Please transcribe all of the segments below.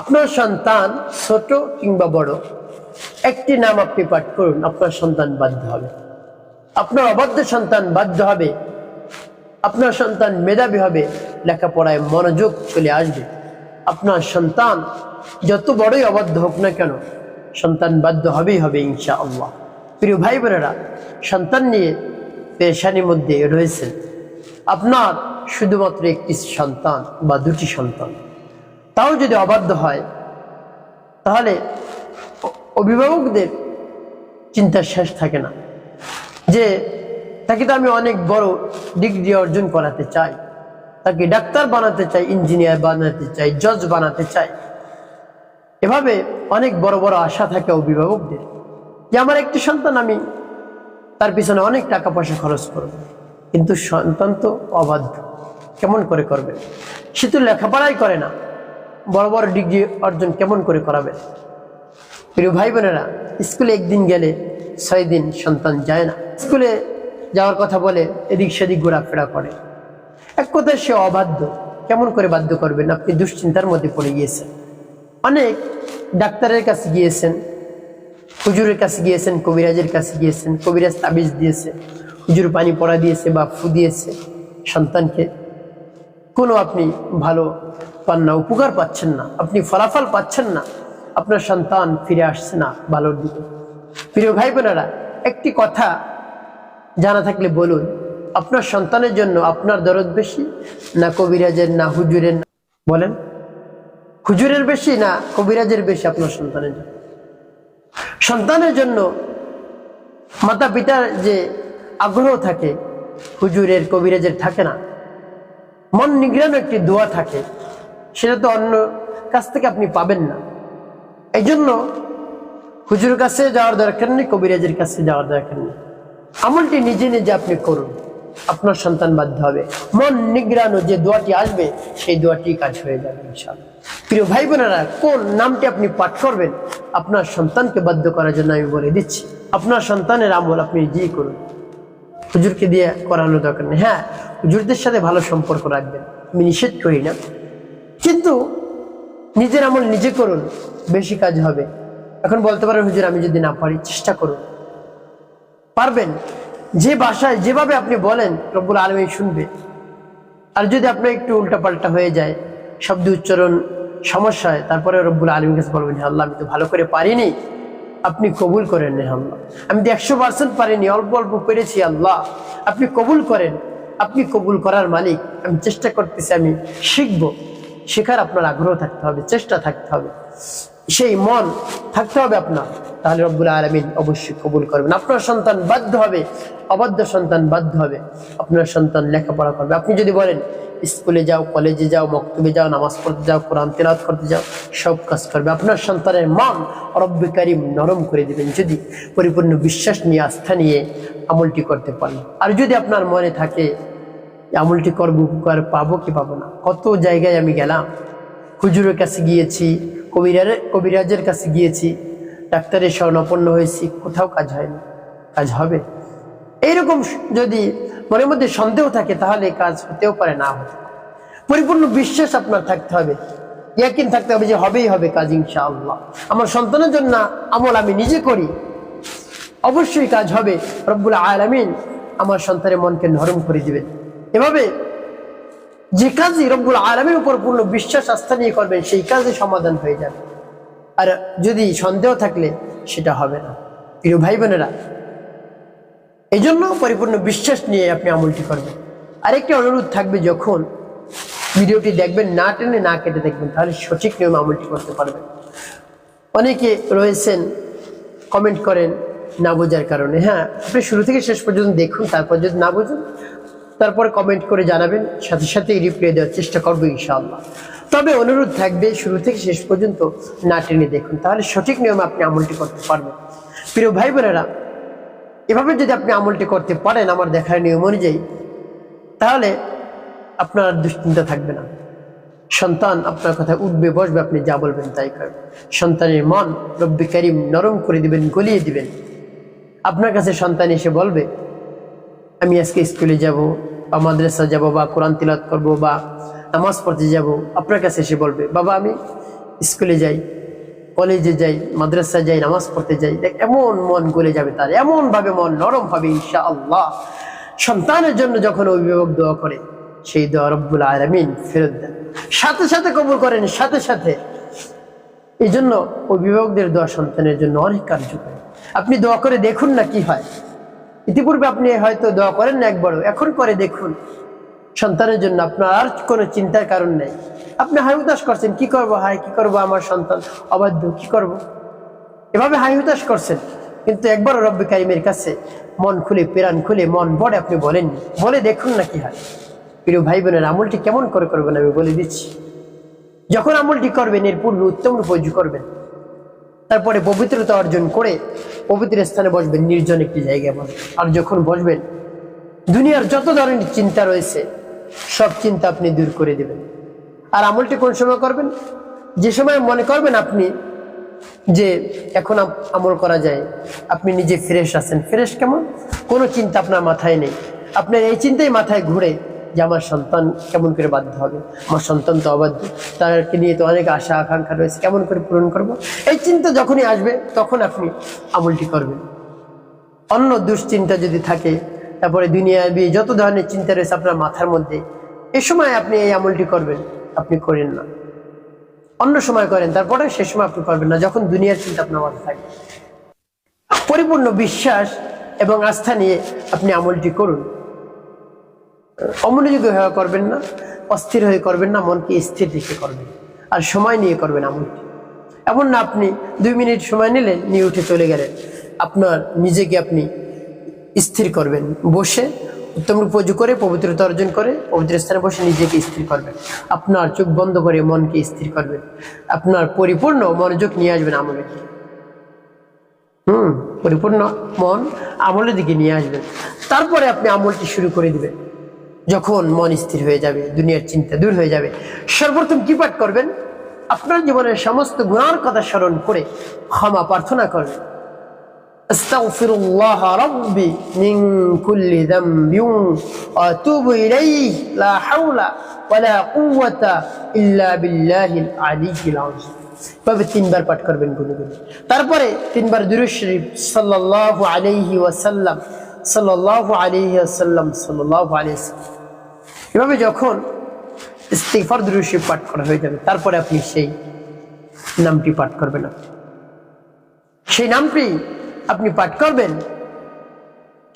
আপনার সন্তান ছোট কিংবা বড়, একটি নাম আপনি পাঠ করুন, আপনার সন্তান বাধ্য হবে। আপনার অবাধ্য সন্তান বাধ্য হবে, আপনার সন্তান মেধাবী হবে, লেখাপড়ায় মনোযোগ চলে আসবে। আপনার সন্তান যত বড়ই অবাধ্য হোক না কেন, সন্তান বাধ্য হবেই হবে ইনশা আল্লাহ প্রিয় ভাই বোনেরা, সন্তান নিয়ে পেশানির মধ্যে রয়েছেন। আপনার শুধুমাত্র একটি সন্তান বা দুটি সন্তান। তাও যদি অবাধ্য হয়, তাহলে অভিভাবকদের চিন্তা শেষ থাকে না। যে তাকে তো আমি অনেক বড় ডিগ্রি অর্জন করাতে চাই, তাকে ডাক্তার বানাতে চাই, ইঞ্জিনিয়ার বানাতে চাই, জজ বানাতে চাই। এভাবে অনেক বড় বড় আশা থাকে অভিভাবকদের যে আমার একটি সন্তান আমি তার পিছনে অনেক টাকা পয়সা খরচ করব। কিন্তু সন্তান তো অবাধ্য, কেমন করে করবে? সে তো লেখাপড়াই করে না। বড় বড় ডিগ্রি অর্জন কেমন করে করাবে? প্রিয় ভাই বোনেরা স্কুলে একদিন গেলে ছয় দিন সন্তান যায় না। স্কুলে যাওয়ার কথা বলে এদিক সেদিক ঘোরাফেরা করে। এক কথায় সে অবাধ্য। কেমন করে বাধ্য করবেন? আপনি দুশ্চিন্তার মধ্যে পড়ে গিয়েছেন। অনেক ডাক্তারের কাছে গিয়েছেন, হুজুরের কাছে গিয়েছেন, কবিরাজের কাছে গিয়েছেন, কবিরাজ তাবিজ দিয়েছে, হুজুর পানি পড়া দিয়েছে বা ফু দিয়েছে সন্তানকে। কোনো আপনি ভালো পান না, উপকার পাচ্ছেন না, আপনি ফলাফল পাচ্ছেন না, আপনার সন্তান ফিরে আসছে না ভালোর দিকে। প্রিয় ভাই বোনেরা একটি কথা জানা থাকলে বলুন, আপনার সন্তানের জন্য আপনার দরদ বেশি না কবিরাজের, না হুজুরের? না বলেন, হুজুরের বেশি না কবিরাজের বেশি আপনার সন্তানের জন্য? সন্তানের জন্য মাতা পিতার যে আগ্রহ থাকে, হুজুরের, কবিরাজের থাকে না। মন নিগ্রানো একটি দোয়া থাকে, সেটা তো অন্য কাছ থেকে আপনি পাবেন না। এই জন্য হুজুর কাছে যাওয়ার দরকার নেই, কবিরাজের কাছে যাওয়ার দরকার নেই। আমলটি নিজে নিজে আপনি করুন, আপনার সন্তান বাধ্য হবে। মন নিগ্রানো যে দোয়াটি আসবে, সেই দোয়াটি কাজ হয়ে যাবে ইনশাআল্লাহ। প্রিয় ভাই বোনেরা, কোন নামটি আপনি পাঠ করবেন, আপনার সন্তানকে বাধ্য করার জন্য আমি বলে দিচ্ছি। আপনার সন্তানের আমল আপনি নিজেই করুন। হুজুরকে দিয়ে করানো দরকার নেই। হ্যাঁ হুজুরদের সাথে ভালো সম্পর্ক রাখবেন। আমি নিষেধ করি না। কিন্তু নিজের আমল নিজে করুন, বেশি কাজ হবে। এখন বলতে পারেন, হুজুর, আমি যদি না পারি, চেষ্টা করুন। পারবেন? যে ভাষায়, যেভাবে আপনি বলেন, রব্বুল আলমী শুনবে। আর যদি আপনার একটু উল্টাপাল্টা হয়ে যায়, শব্দ উচ্চারণ সমস্যা হয়, তারপরে রব্বুল আলমীর কাছে বলবেন, "হে আল্লাহ, আমি তো ভালো করে পারিনি। আপনি কবুল করেন আল্লাহ। আমি তো একশো পার্সেন্ট পারিনি, অল্প অল্প পেরেছি আল্লাহ। আপনি কবুল করেন। আপনি কবুল করার মালিক, আমি চেষ্টা করতেছি, আমি শিখব। শেখার আপনার আগ্রহ থাকতে হবে, চেষ্টা থাকতে হবে। সেই মন থাকতে হবে আপনার। তাহলে রব্বুল আলমিন অবশ্যই কবুল করবেন। আপনার সন্তান বাধ্য হবে, অবাধ্য সন্তান বাধ্য হবে। আপনার সন্তান লেখাপড়া করবে। আপনি যদি বলেন স্কুলে যাও, কলেজে যাও, মক্তবে যাও, নামাজ পড়তে যাও, কোরআন তেলাত করতে যাও, সব কাজ করবে। আপনার সন্তানের মন রব্বে কারিম নরম করে দিবেন, যদি পরিপূর্ণ বিশ্বাস নিয়ে, আস্থা নিয়ে আমলটি করতে পারেন। আর যদি আপনার মনে থাকে আমলটি করব, উপকার পাবো কি পাবো না? কত জায়গায় আমি গেলাম। হুজুরের কাছে গিয়েছি কবিরাজের কবিরাজের কাছে গিয়েছি, ডাক্তারের স্বর্ণাপন্ন হয়েছি, কোথাও কাজ হয়নি। কাজ হবে। এইরকম যদি মনের মধ্যে সন্দেহ থাকে, তাহলে কাজ হতেও পারে, না হতে পরিপূর্ণ বিশ্বাস আপনার থাকতে হবে। ইয়াকিন থাকতে হবে যে হবেই হবে কাজ, ইনশাআল্লাহ। আমার সন্তানের জন্য আমল আমি নিজে করি। অবশ্যই কাজ হবে। রব্বুল আলামিন আমার সন্তানের মনকে নরম করে দিবেন। এভাবে যে কাজই রব্বুল আলমের উপর পূর্ণ বিশ্বাস, আস্থা নিয়ে করবেন, সেই কাজে সমাধান হয়ে যাবে। আর যদি সন্দেহ থাকলে, সেটা হবে না। প্রিয় ভাই বোনেরা এই জন্য পরিপূর্ণ বিশ্বাস নিয়ে আপনি আমলটি করবেন। আরেকটি অনুরোধ থাকবে, যখন ভিডিওটি দেখবেন, না টেনে না কেটে দেখবেন, তাহলে সঠিক নিয়মে আমলটি করতে পারবেন। অনেকে রয়েছেন কমেন্ট করেন না বোঝার কারণে। হ্যাঁ আপনি শুরু থেকে শেষ পর্যন্ত দেখুন, তারপর যদি না বুঝুন, তারপরে কমেন্ট করে জানাবেন, সাথে সাথে রিপ্লাই দেওয়ার চেষ্টা করব ইনশাআল্লাহ। তবে অনুরোধ থাকবে, শুরু থেকে শেষ পর্যন্ত না টেনে দেখুন, তাহলে সঠিক নিয়মে আপনি আমলটি করতে পারবেন। প্রিয় ভাই বোনেরা এভাবে যদি আপনি আমলটি করতে পারেন আমার দেখার নিয়ম অনুযায়ী, তাহলে আপনার দুশ্চিন্তা থাকবে না। সন্তান আপনার কথা উঠবে, বসবে, আপনি যা বলবেন তাই করবেন সন্তানের মন রব্বি কারিম নরম করে দিবেন, গলিয়ে দিবেন। আপনার কাছে সন্তান এসে বলবে, আমি আজকে স্কুলে যাব, বা মাদ্রাসা যাব, বা কোরআন তিলাত করব, বা নামাজ পড়তে যাব। আপনার কাছে এসে বলবে, বাবা, আমি স্কুলে যাই। কলেজে যাই মাদ্রাসা যাই, নামাজ পড়তে যাই, দেখ, এমন মন গলে যাবে তার এমন ভাবে মন নরম হবে ইনশা আল্লাহ সন্তানের জন্য যখন অভিভাবক দোয়া করে, সেই দোয়া রব্বুল আলমিন ফেরত দেন। সাথে সাথে কবুল করেন, সাথে সাথে। এই জন্য অভিভাবকদের দোয়া সন্তানের জন্য অনেক কার্যকরী। আপনি দোয়া করে দেখুন না কি হয়। ইতিপূর্বে আপনি হয়তো দোয়া করেন না একবারও, এখন করে দেখুন। সন্তানের জন্য আপনার আর কোনো চিন্তার কারণ নেই। আপনি হাই উদাস করছেন, কি করব? হাই কি করব আমার সন্তান? অবাধ্য, কি করব? এভাবে হাই উদাস করছেন, কিন্তু একবার রব্বি কারিমের কাছে মন খুলে, প্রাণ খুলে, মন বড় আপনি বলেননি বলে দেখুন না কি হয়। প্রিয় ভাই বোনের আমলটি কেমন করে করবেন আমি বলে দিচ্ছি। যখন আমলটি করবেন, এর পূর্বে উত্তম রূপে করবেন। তারপরে পবিত্রতা অর্জন করে পবিত্র স্থানে বসবেন, নির্জন একটি জায়গায় বসবেন। আর যখন বসবেন, দুনিয়ার যত ধরনের চিন্তা রয়েছে সব চিন্তা আপনি দূর করে দেবেন। আর আমলটি কোন সময় করবেন? যে সময় মনে করবেন আপনি যে এখন আমল করা যায়, আপনি নিজে ফ্রেশ আছেন। ফ্রেশ কেমন? কোনো চিন্তা আপনার মাথায় নেই। আপনার এই চিন্তাই মাথায় ঘুরে যে আমার সন্তান কেমন করে বাধ্য হবে। আমার সন্তান তো অবাধ্য। তাদেরকে নিয়ে তো অনেক আশা, আকাঙ্ক্ষা রয়েছে। কেমন করে পূরণ করব? এই চিন্তা যখনই আসবে, তখন আপনি আমলটি করবেন। অন্য দুশ্চিন্তা যদি থাকে তারপরে দুনিয়াবি যত ধরনের চিন্তা রয়েছে আপনার মাথার মধ্যে, এ সময় আপনি এই আমলটি করবেন, আপনি করেন না। অন্য সময় করেন তারপরে সে সময় আপনি করবেন না, যখন দুনিয়ার চিন্তা আপনার মাথায় থাকে। পরিপূর্ণ বিশ্বাস এবং আস্থা নিয়ে আপনি আমলটি করুন। অমনোযোগী হয়ে করবেন না, অস্থির হয়ে করবেন না, মনকে স্থির রেখে করবেন। আর সময় নিয়ে করবেন আমলটি। এমন না আপনি দুই মিনিট সময় নিলেন, নিয়ে উঠে চলে গেলেন। আপনার নিজেকে আপনি স্থির করবেন। বসে উত্তম রূপ উজু করে, পবিত্রতা অর্জন করে, পবিত্র স্থানে বসে নিজেকে স্থির করবেন। আপনার চোখ বন্ধ করে মনকে স্থির করবেন। আপনার পরিপূর্ণ মনোযোগ নিয়ে আসবেন আমলের দিকে। হুম, পরিপূর্ণ মন আমলের দিকে নিয়ে আসবেন। তারপরে আপনি আমলটি শুরু করে দিবেন। যখন মন স্থির হয়ে যাবে, দুনিয়ার চিন্তা দূর হয়ে যাবে, সর্বপ্রথম কি পাঠ করবেন? আপনার জীবনের সমস্ত গুণার কথা স্মরণ করে ক্ষমা প্রার্থনা করবেন। أستغفر الله ربي من كل ذنب وأتوب إليه لا حول ولا قوة إلا بالله العلي العظيم তবে তিনবার পাঠ করবেন গুনগুন তারপরে তিনবার দুরু শরীফ সাল্লাহ আলহি ওয়াসাল্লাম সাল্লাহ আলিহি আসাল্লাম সাল্লাহ আলহ এভাবে যখন ইস্তিফার দুরু শরীফ পাঠ করা হয়ে যাবে, তারপরে আপনি সেই নামটি পাঠ করবেন সেই নামটি আপনি পাঠ করবেন?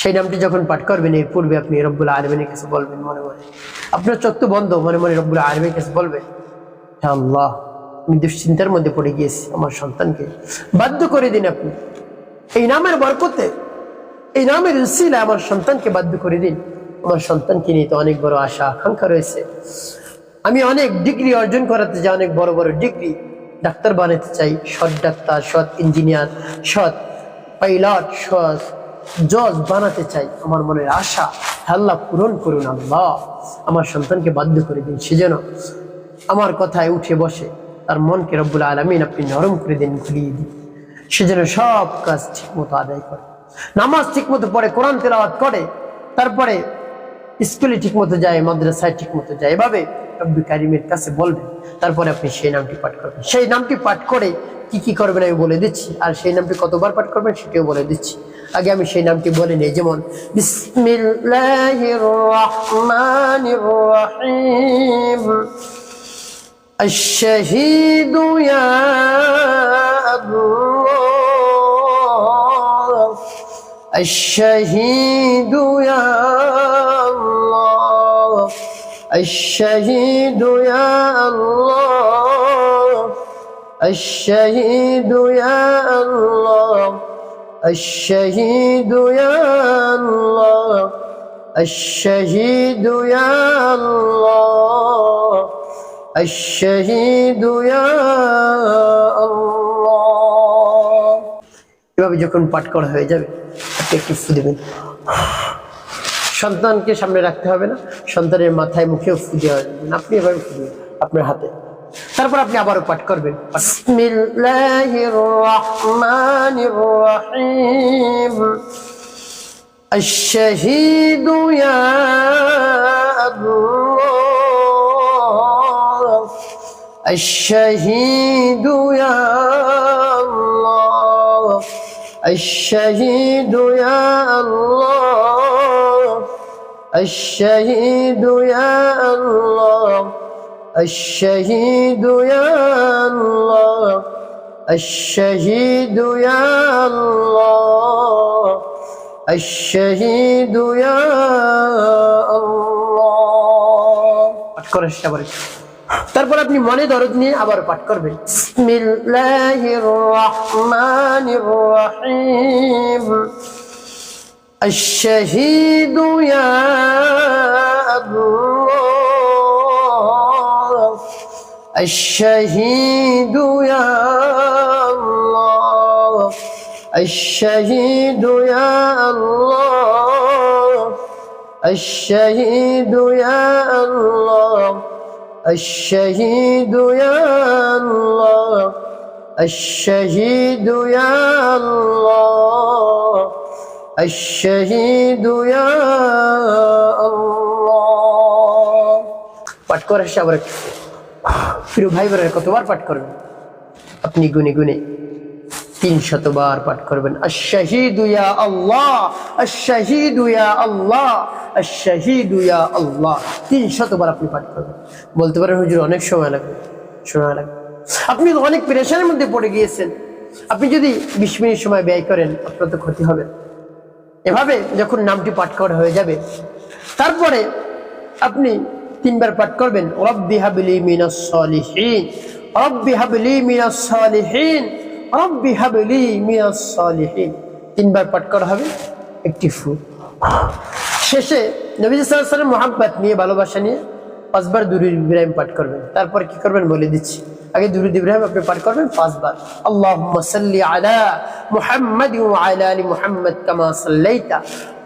সেই নামটি যখন পাঠ করবেন, এর পূর্বে আপনি রব্বুল আলমিনের কাছে বলবেন মনে মনে। আপনার তো বন্ধ, মনে মনে রব্বুল আলমীর কাছে বলবেন হ্যাঁ আল্লাহ, আমি দুশ্চিন্তার মধ্যে পড়ে গিয়েছি, আমার সন্তানকে বাধ্য করে দিন আপনি। এই নামের বরকতে, এই নামের উসিলা আমার সন্তানকে বাধ্য করে দিন। আমার সন্তানকে নিয়ে তো অনেক বড় আশা, আকাঙ্ক্ষা রয়েছে। আমি অনেক ডিগ্রি অর্জন করাতে চাই, অনেক বড় বড় ডিগ্রি। ডাক্তার বানাতে চাই, সৎ ডাক্তার, সৎ ইঞ্জিনিয়ার, সৎ পাইলট সৎ জজ বানাতে চাই। আমার মনের আশা, আল্লাহ পূরণ করুন আল্লাহ। আমার সন্তানকে বাধ্য করে দিন সে যেন আমার কথায় উঠে বসে। তার মনকে রব্বুল আলমিন আপনি নরম করে দিন, ঘুরিয়ে দিন। সে যেন সব কাজ ঠিক মতো আদায় করে। নামাজ ঠিক মতো পড়ে, কোরআন তেলাওয়াত করে, তারপরে স্কুলে ঠিক মতো যায়, মাদ্রাসায় ঠিক মতো যায়। এভাবে রব্বি কারিমের কাছে বলবেন। তারপরে আপনি সেই নামটি পাঠ করবেন। সেই নামটি পাঠ করে কি কি করবেন আমি বলে দিচ্ছি আর সেই নামটি কতবার পাঠ করবেন সেটাও বলে দিচ্ছি আগে আমি সেই নামটি বলে নিই যেমন বিসমিল্লাহির রহমানির রহিম الشهيد يا الله الشهيد يا الله الشهيد يا الله الشهيد يا الله الشهيد يا الله الشهيد يا الله الشهيد يا الله এভাবে যখন পাঠ করা হয়ে যাবে আপনি একটু ফু দেবেন সন্তানকে সামনে রাখতে হবে না সন্তানের মাথায় মুখেও ফু দেওয়া যাবে না। আপনি এভাবে ফু দেবেন আপনার হাতে তারপর আপনি আবারও পাঠ করবেন বিসমিল্লাহির রহমানির রহিম الشهيد يا الله الشهيد يا الله الشهيد يا الله الشهيد يا الله الشهيد يا الله الشهيد يا الله الشهيد يا الله পাঠ করার চেষ্টা করেন তারপর আপনি মনে দরদ নিয়ে আবার পাঠ করবেন বিসমিল্লাহির রহমানির রহিম الشهيد يا الله الشهيد يا الله الشهيد يا الله الشهيد يا الله الشهيد يا الله الشهيد يا الله الشهيد يا الله পাঠ করে সবার প্রিয় ভাই বোনের কতবার পাঠ করবেন? আপনি গুনে গুনে তিন শতবার পাঠ করবেন। আল্লাহ তিন শতবার আপনি পাঠ করবেন। বলতে পারেন, হুজুর, অনেক সময় লাগবে সময় লাগবে। আপনি অনেক প্রেশারের মধ্যে পড়ে গিয়েছেন। আপনি যদি বিশ মিনিট সময় ব্যয় করেন, আপনার তো ক্ষতি হবে। এভাবে যখন নামটি পাঠ করা হয়ে যাবে, তারপরে আপনি তিনবার পাঠ করবেন, রব্বি হাবলি মিনাস সালিহিন রব্বি হাবলি মিনাস সালিহিন রব্বি হাবলি মিনাস সালিহিন তিনবার পাঠ করা হবে একটি ফুল। শেষে নবী সাল্লাল্লাহু মোহাম্মত নিয়ে, ভালোবাসা নিয়ে পাঁচবার দুরুদ ইব্রাহিম পাঠ করবেন। তারপর কি করবেন বলে দিচ্ছি। আগে দুরুদ ইব্রাহিম আপনি পাঠ করবেন পাঁচবার। আল্লাহুম্মা সাল্লি আলা মুহাম্মাদ ওয়া আলা আলি মুহাম্মাদ কামা সাল্লাইতা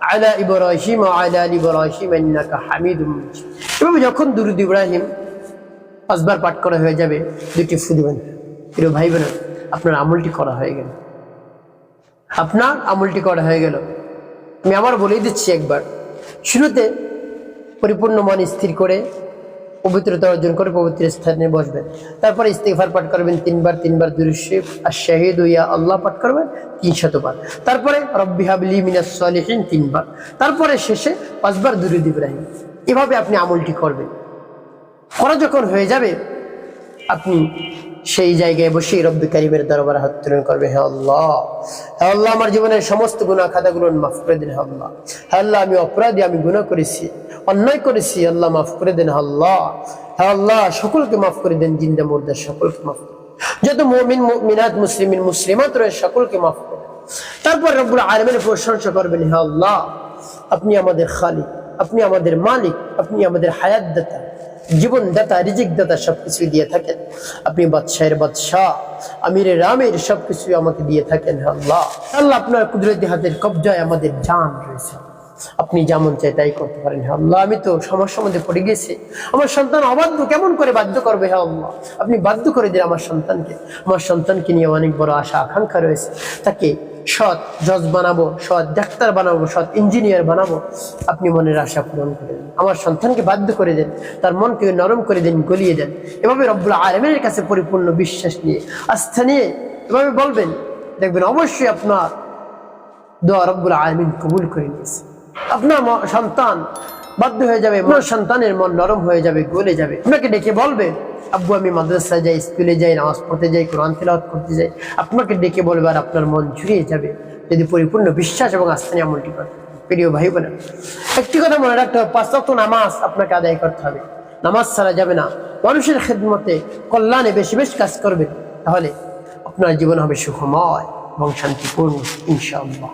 আলা ইব্রাহিম আলা আল ইব্রাহিম ইন্নাকা হামিদুম এভাবে যখন দুরুদ ইব্রাহিম পাঁচবার পাঠ করা হয়ে যাবে দুটি ফু দেবেন। প্রিয় ভাই বোনেরা আপনার আমলটি করা হয়ে গেল। আপনার আমলটি করা হয়ে গেল। আমি আবার বলেই দিচ্ছি একবার। শুরুতে পরিপূর্ণ মন স্থির করে পবিত্রতা অর্জন করে পবিত্র স্থানে বসবেন তারপরে ইস্তেফার পাঠ করবেন তিনবার তিনবার দুরুশিফ আর শাহিদ ইয়া আল্লাহ পাঠ করবেন তিন শতবার তারপরে রব্বি হাবলি মিনাস সালিহিন তিনবার। তারপরে শেষে পাঁচবার দুরুদ ইব্রাহিম। এভাবে আপনি আমলটি করবেন। করা যখন হয়ে যাবে, আপনি সেই জায়গায় বসে রব্বি কারিমের দরবার হাত তুলন, করবে, হে আল্লাহ হে আল্লাহ, আমার জীবনের সমস্ত গুণা খাতাগুলো মাফ করে দিন আল্লাহ, হে আল্লাহ, আমি অপরাধী, আমি গুণা করেছি, অন্যায় করেছি আল্লাহ, মাফ করে দেন আল্লাহ, হে আল্লাহ, সকলকে মাফ করে দেন, জিন্দা মুর্দা, সকলকে মাফ করে। যত মুমিন, মুমিনাত, মুসলিমিন, মুসলিমাত রয়েছে, সকলকে মাফ করে তারপর রব্বুল আলমের প্রশংসা করবেন, হে আল্লাহ, আপনি আমাদের খালিক, আপনি আমাদের মালিক, আপনি আমাদের হায়াত দাতা জীবন দাতা, রিজিক দাতা সবকিছু দিয়ে থাকেন। আপনি বাদশাহের বাদশাহ, আমিরের রামের সবকিছু আমাকে দিয়ে থাকেন আল্লাহ। আল্লাহ, আপনার কুদরতি হাতের কবজায় আমাদের জান রয়েছে। আপনি যেমন চাই তাই করতে পারেন হ্যাঁ আল্লাহ। আমি তো সমস্যার মধ্যে পড়ে গেছি। আমার সন্তান অবাধ্য কেমন করে বাধ্য করবে হ্যাঁ আল্লাহ? আপনি বাধ্য করে দিন আমার সন্তানকে। আমার সন্তানকে নিয়ে অনেক বড় আশা, আকাঙ্ক্ষা রয়েছে। তাকে সৎ জজ বানাবো, সৎ ডাক্তার বানাবো, সৎ ইঞ্জিনিয়ার বানাবো, আপনি মনের আশা পূরণ করে দেন আমার সন্তানকে বাধ্য করে দেন, তার মনকে নরম করে দেন, গলিয়ে দেন। এভাবে রব্বুল আলমের কাছে পরিপূর্ণ বিশ্বাস নিয়ে, আস্থা নিয়ে এভাবে বলবেন, দেখবেন অবশ্যই আপনার দোয়া রব্বুল আলমিন কবুল করে নিয়েছে। আপনার সন্তান বাধ্য হয়ে যাবে আপনার সন্তানের মন নরম হয়ে যাবে, গলে যাবে। আপনাকে ডেকে বলবে, আব্বু, আমি মাদ্রাসায় যাই, স্কুলে যাই, নামাজ পড়তে যাই, কোরআন তেলাওয়াত করতে যাই। আপনাকে ডেকে বলবে আর আপনার মন জুড়িয়ে যাবে, যদি পরিপূর্ণ বিশ্বাস এবং আস্থা নিয়ে আমলটি করেন। প্রিয় ভাই বোনেরা একটি কথা মনে রাখতে হবে, পাঁচ নামাজ আপনাকে আদায় করতে হবে। নামাজ ছাড়া যাবে না। মানুষের খেদমতে কল্যাণে বেশি বেশি কাজ করবে তাহলে আপনার জীবন হবে সুখময় এবং শান্তিপূর্ণ, ইনশাআল্লাহ।